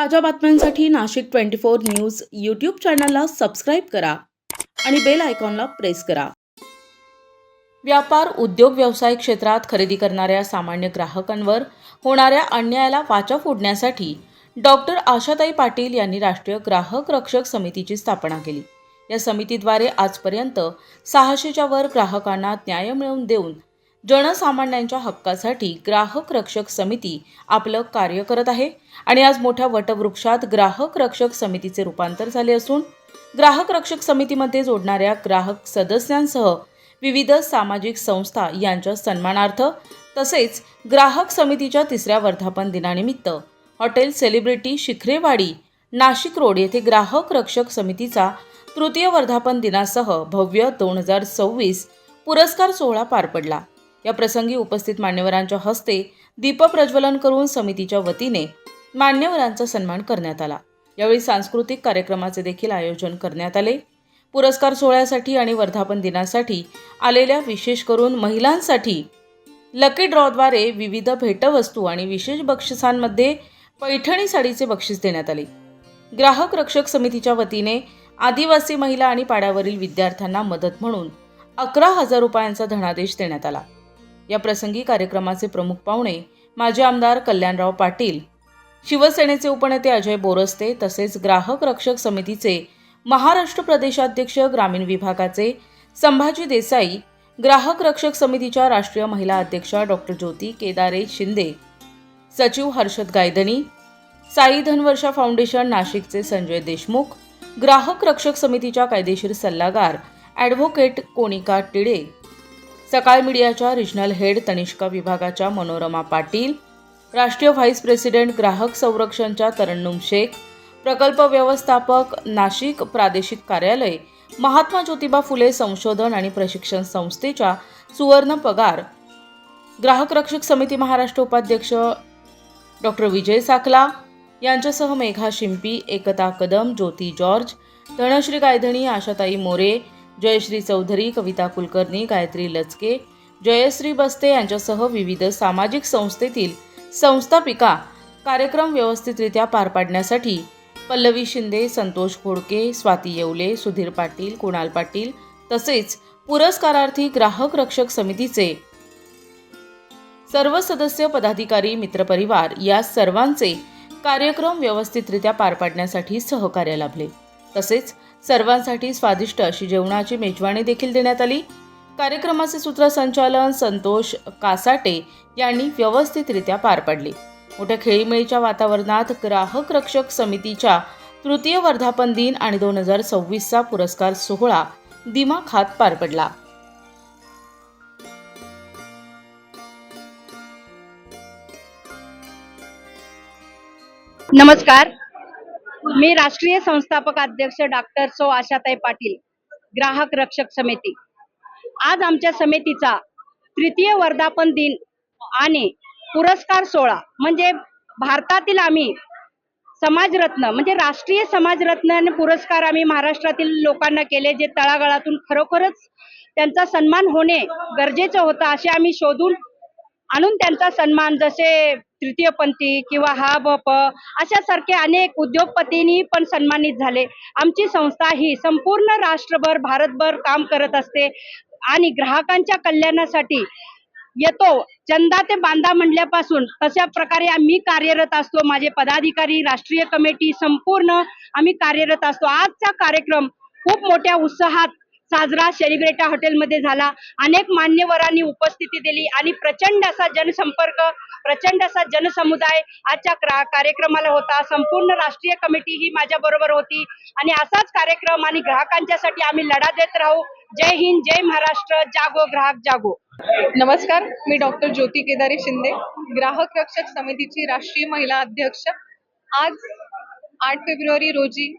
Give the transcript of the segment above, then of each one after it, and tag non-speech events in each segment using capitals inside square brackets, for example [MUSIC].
ताज्या बातम्यांसाठी Nashik twenty four news YouTube चॅनलला सबस्क्राईब करा आणि बेल आयकॉनला प्रेस करा. व्यापार उद्योग व्यवसाय क्षेत्रात खरेदी करणाऱ्या सामान्य ग्राहकांवर होणाऱ्या अन्यायाला वाचा फोडण्यासाठी डॉक्टर आशाताई पाटील यांनी राष्ट्रीय ग्राहक रक्षक समितीची स्थापना केली. या समितीद्वारे आजपर्यंत सहाशेच्या वर ग्राहकांना न्याय मिळवून देऊन जनसामान्यांच्या हक्कासाठी ग्राहक रक्षक समिती आपलं कार्य करत आहे. आणि आज मोठ्या वटवृक्षात ग्राहक रक्षक समितीचे रूपांतर झाले असून ग्राहक रक्षक समितीमध्ये जोडणाऱ्या ग्राहक सदस्यांसह विविध सामाजिक संस्था यांच्या सन्मानार्थ तसेच ग्राहक समितीच्या तिसऱ्या वर्धापन दिनानिमित्त hotel celebrity Shikharewadi Nashik road येथे ग्राहक रक्षक समितीचा तृतीय वर्धापन दिनासह भव्य दोन हजार सव्वीस पुरस्कार सोहळा पार पडला. या प्रसंगी उपस्थित मान्यवरांच्या हस्ते दीपप्रज्वलन करून समितीच्या वतीने मान्यवरांचा सन्मान करण्यात आला. यावेळी सांस्कृतिक कार्यक्रमाचे देखील आयोजन करण्यात आले. पुरस्कार सोहळ्यासाठी आणि वर्धापन दिनासाठी आलेल्या विशेष करून महिलांसाठी लकी ड्रॉद्वारे विविध भेटवस्तू आणि विशेष बक्षिसांमध्ये पैठणी साडीचे बक्षीस देण्यात आले. ग्राहक रक्षक समितीच्या वतीने आदिवासी महिला आणि पाड्यावरील विद्यार्थ्यांना मदत म्हणून अकरा हजार रुपयांचा धनादेश देण्यात आला. या प्रसंगी कार्यक्रमाचे प्रमुख पाहुणे माजी आमदार कल्याणराव पाटील शिवसेनेचे उपनेते अजय बोरस्ते तसेच ग्राहक रक्षक समितीचे महाराष्ट्र प्रदेशाध्यक्ष ग्रामीण विभागाचे संभाजी देसाई ग्राहक रक्षक समितीच्या राष्ट्रीय महिला अध्यक्षा डॉक्टर ज्योती केदारे शिंदे सचिव हर्षद गायदनी साई धनवर्षा फाउंडेशन नाशिकचे संजय देशमुख ग्राहक रक्षक समितीच्या कायदेशीर सल्लागार ॲडव्होकेट कोनिका टिडे सकाळ मीडियाच्या रिजनल हेड तनिष्का विभागाच्या मनोरमा पाटील राष्ट्रीय व्हाईस प्रेसिडेंट ग्राहक संरक्षणच्या तरन्नुम शेख प्रकल्प व्यवस्थापक नाशिक प्रादेशिक कार्यालय महात्मा ज्योतिबा फुले संशोधन आणि प्रशिक्षण संस्थेच्या सुवर्ण पगार. ग्राहक रक्षक समिती महाराष्ट्र उपाध्यक्ष डॉक्टर विजय साखला यांच्यासह मेघा शिंपी एकता कदम ज्योती जॉर्ज धनश्री गायधणी आशाताई मोरे जयश्री चौधरी कविता कुलकर्णी गायत्री लचके जयश्री बस्ते यांच्यासह विविध सामाजिक संस्थेतील संस्थापिका कार्यक्रम व्यवस्थितरित्या पार पाडण्यासाठी पल्लवी शिंदे संतोष घोडके स्वाती येवले सुधीर पाटील कुणाल पाटील तसेच पुरस्कारार्थी ग्राहक रक्षक समितीचे सर्व सदस्य पदाधिकारी मित्रपरिवार या सर्वांचे कार्यक्रम व्यवस्थितरित्या पार पाडण्यासाठी सहकार्य लाभले. तसेच सर्वांसाठी स्वादिष्ट अशी जेवणाची मेजवानी देखील देण्यात आली. कार्यक्रमाचे सूत्रसंचालन संतोष कासाटे यांनी व्यवस्थितरित्या पार पाडले. मोठ्या खेळीमेळीच्या वातावरणात ग्राहक रक्षक समितीच्या तृतीय वर्धापन दिन आणि दोन हजार सव्वीसचा पुरस्कार सोहळा दिमाखात पार पडला. नमस्कार. मी राष्ट्रीय संस्थापक अध्यक्ष डॉक्टर सो आशाताई पाटील ग्राहक रक्षक समिती. आज आमच्या समितीचा तृतीय वर्धापन दिन आणि पुरस्कार सोहळा म्हणजे भारतातील आम्ही समाजरत्न म्हणजे राष्ट्रीय समाजरत्न पुरस्कार आम्ही महाराष्ट्रातील लोकांना केले जे तळागाळातून खरोखरच त्यांचा सन्मान होणे गरजेचं होतं असे आम्ही शोधून आणून त्यांचा सन्मान जसे तृतीयपंथी किंवा हा बप अशासारखे अनेक उद्योगपतींनी पण सन्मानित झाले. आमची संस्था ही संपूर्ण राष्ट्रभर भारतभर काम करत असते आणि ग्राहकांच्या कल्याणासाठी येतो. चंदा ते बांधा म्हणल्यापासून तशा प्रकारे आम्ही कार्यरत असतो. माझे पदाधिकारी राष्ट्रीय कमिटी संपूर्ण आम्ही कार्यरत असतो. आजचा कार्यक्रम खूप मोठ्या उत्साहात साजरा शेलिब्रेटा हॉटेलमध्ये झाला. अनेक मान्यवरांनी उपस्थिती दिली आणि प्रचंड असा जनसंपर्क प्रचंड असा जनसमुदाय आजच्या कार्यक्रमाला होता. संपूर्ण राष्ट्रीय कमिटी ही माझ्या बरोबर होती आणि असाच कार्यक्रम आणि ग्राहकांच्यासाठी आम्ही लढा देत राहू. जय हिंद जय महाराष्ट्र. जागो ग्राहक जागो. नमस्कार मी डॉक्टर ज्योती केदारी शिंदे ग्राहक रक्षक समितीची राष्ट्रीय महिला अध्यक्ष. आज आठ फेब्रुवारी रोजी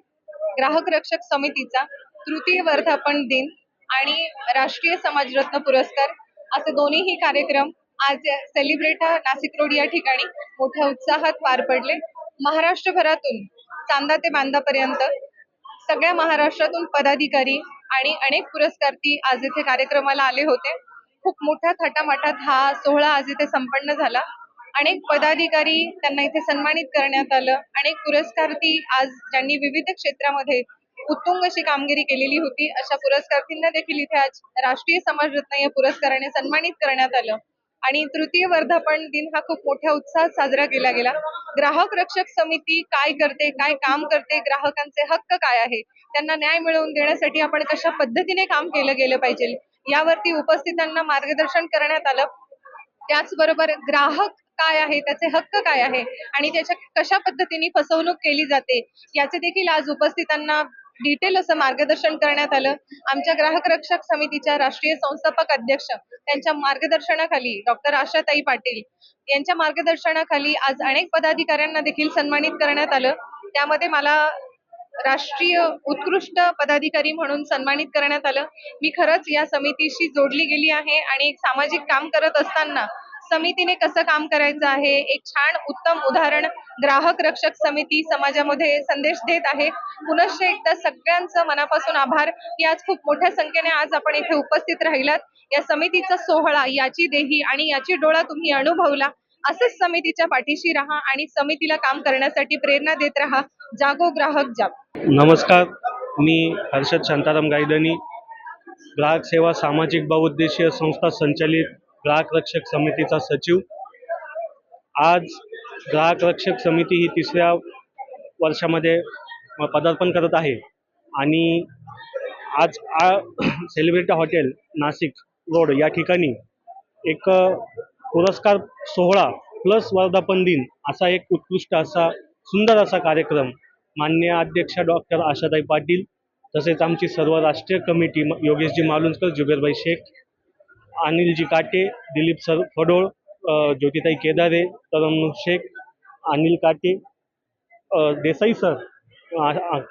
ग्राहक रक्षक समितीचा तृतीय वर्धापन दिन आणि राष्ट्रीय समाजरत्न पुरस्कार असे दोन्हीही कार्यक्रम आज सेलिब्रेटा नाशिक रोड या ठिकाणी मोठ्या उत्साहात पार पडले. महाराष्ट्रभरातून चांदा ते बांदापर्यंत सगळ्या महाराष्ट्रातून पदाधिकारी आणि अनेक पुरस्कार्थी आज इथे कार्यक्रमाला आले होते. खूप मोठ्या थाटामाटात हा सोहळा आज इथे संपन्न झाला. अनेक पदाधिकारी त्यांना इथे सन्मानित करण्यात आलं. अनेक पुरस्कार्थी आज ज्यांनी विविध क्षेत्रामध्ये उत्तुंग अशी कामगिरी केलेली होती. अशा पुरस्कार्थींना देखील इथे आज राष्ट्रीय समाजरत्न या पुरस्काराने सन्मानित करण्यात आलं. आणि तृतीय वर्धापन दिन हा खूप मोठ्या उत्साहात साजरा केला गेला. ग्राहक रक्षक समिती काय करते काय काम करते ग्राहकांचे हक्क काय आहे त्यांना न्याय मिळवून देण्यासाठी आपण कशा पद्धतीने काम केलं गेलं पाहिजे यावरती उपस्थितांना मार्गदर्शन करण्यात आलं. त्याचबरोबर ग्राहक काय आहे त्याचे हक्क काय आहे आणि त्याच्या कशा पद्धतीने फसवणूक केली जाते याचे देखील आज उपस्थितांना डिटेल असं मार्गदर्शन करण्यात आलं. आमच्या ग्राहक रक्षक समितीच्या राष्ट्रीय संस्थापक अध्यक्ष त्यांच्या मार्गदर्शनाखाली डॉक्टर आशाताई पाटील यांच्या मार्गदर्शनाखाली आज अनेक पदाधिकाऱ्यांना देखील सन्मानित करण्यात आलं. त्यामध्ये मला राष्ट्रीय उत्कृष्ट पदाधिकारी म्हणून सन्मानित करण्यात आलं. मी खरंच या समितीशी जोडली गेली आहे आणि एक सामाजिक काम करत असताना समितीने कसं काम करायचं आहे? एक छान उत्तम उदाहरण ग्राहक रक्षक समिती समाजामध्ये संदेश देत आहे. पुनश्च एकदा सगळ्यांचं मनापासून आभार. की आज खूप मोठ्या संख्येने आज आपण इथे उपस्थित राहिलात. या समितीचा सोहळा याची देही आणि याची डोळा तुम्ही अनुभवला. असंच समितीच्या पाठीशी राहा आणि समितीला काम करण्यासाठी प्रेरणा देत राहा. जागो ग्राहक जाग. नमस्कार. मी हर्षद शांताराम गायदनी. ग्राहक सेवा सामाजिक बहुउद्देशीय संस्था संचालित ग्राहक रक्षक समितीचा सचिव. आज ग्राहक रक्षक समिती ही तिसऱ्या वर्षामध्ये पदार्पण करत आहे. आणि आज आ [CLEARS THROAT] सेलिब्रिटी हॉटेल नाशिक रोड या ठिकाणी एक पुरस्कार सोहळा प्लस वर्धापन दिन असा एक उत्कृष्ट असा सुंदर असा कार्यक्रम मान्य अध्यक्ष डॉक्टर आशाताई पाटील तसेच आमची सर्व राष्ट्रीय committee Yogeshji Malunjkar Juberbhai Shaikh Anilji Kate Dilip sir Phadol Jyotitai Kedare Tarannum Shaikh Anil Kate Desai sir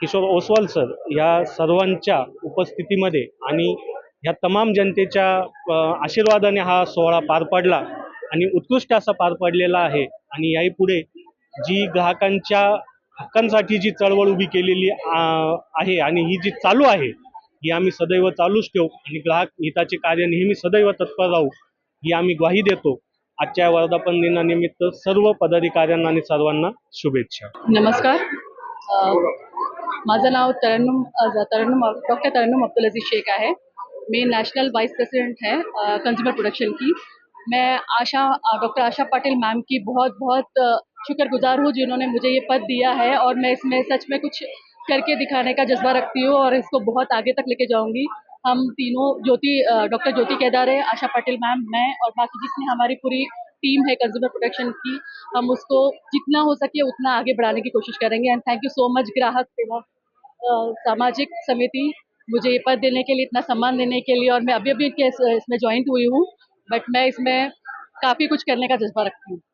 Kishore Oswal sir या सर्वांच्या उपस्थितीमध्ये आणि ह्या तमाम जनतेच्या आशीर्वादाने हा सोहळा पार पडला आणि उत्कृष्ट असा पार पडलेला आहे. आणि याही पुढे जी ग्राहकांच्या हक्कांसाठी जी चळवळ उभी केलेली आहे आणि ही जी चालू आहे ही आम्ही सदैव चालूच ठेवू आणि ग्राहक हिताचे कार्य नेहमी सदैव तत्पर राहू ही आम्ही ग्वाही देतो. आजच्या वर्धापन दिनानिमित्त सर्व पदाधिकाऱ्यांना आणि सर्वांना शुभेच्छा. नमस्कार. माझं नाव तरणम तरणम डॉक्टर तरणम अब्दुल अजीज शेख आहे. मैं नेशनल वाइस प्रेसिडेंट है कंज्यूमर प्रोडक्शन की. मैं आशा डॉक्टर आशा पाटिल मैम की बहुत बहुत शुक्रगुजार हूँ जिन्होंने मुझे ये पद दिया है और मैं इसमें सच में कुछ करके दिखाने का जज्बा रखती हूँ और इसको बहुत आगे तक लेके जाऊँगी। हम तीनों ज्योति डॉक्टर ज्योति केदारे, आशा पाटिल मैम, मैं और बाकी जितनी हमारी पूरी टीम है कंज्यूमर प्रोटेक्शन की, हम उसको जितना हो सके उतना आगे बढ़ाने की कोशिश करेंगे। And thank you so much ग्राहक सेवा सामाजिक समिति। मुझे ये पद देने के लिए, इतना सम्मान देने के लिए और मैं अभी अभी इसमें ज्वाइंट हुई हूँ बट मैं इसमें काफ़ी कुछ करने का जज्बा रखती हूँ।